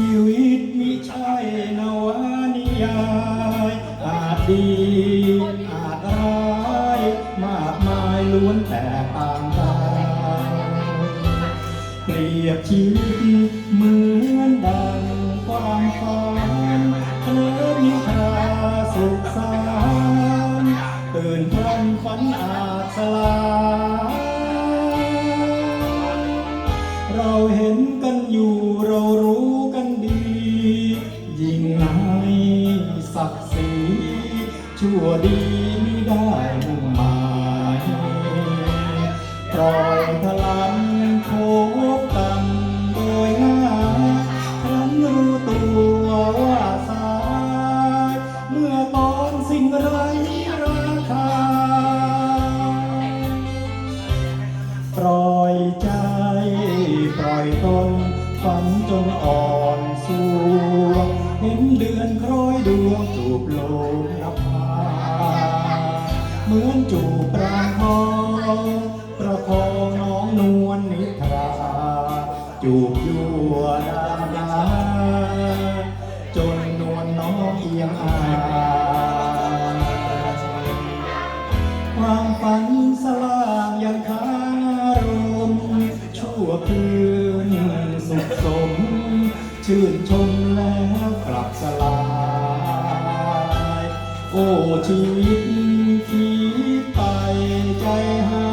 ีวิตมิใช่นวนิยายอาจดีอาจร้ายมากมายล้วนแต่ต่างกันเปรียบชีวิตเหมือนดังความฝันเคลิ้มนิทราสุขสานตื่นพลันฝันอาจสลายเราเห็นกันอยู่ วดีไม่ได้มุ่งหมายปล่อยพลังโคบกันโดยง่ายครั้นรู้ตัวว่าสาย เมื่อตอนสิ่งไรราคา ปล่อยใจ ปล่อยตนฝันจนอ่อนสวงเห็นเดือนคล้อยดวงจูบโลกนภา เหมือนจูบปรางทองประคองน้องนวลนิทรา จูบยั่วดามดาจนนวลน้องเอียงอา ความฝันสลางยังค้างอารมณ์ชั่วคืนสุขสม ชื่นชมแล้วกลับสลาย โอ้ชีวิตคิดไปใจหา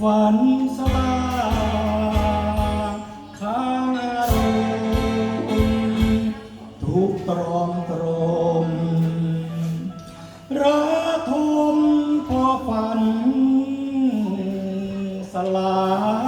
ฝันสบายข้างอารมณ์ทุกตรอมตรมระทมพอฝันสลาย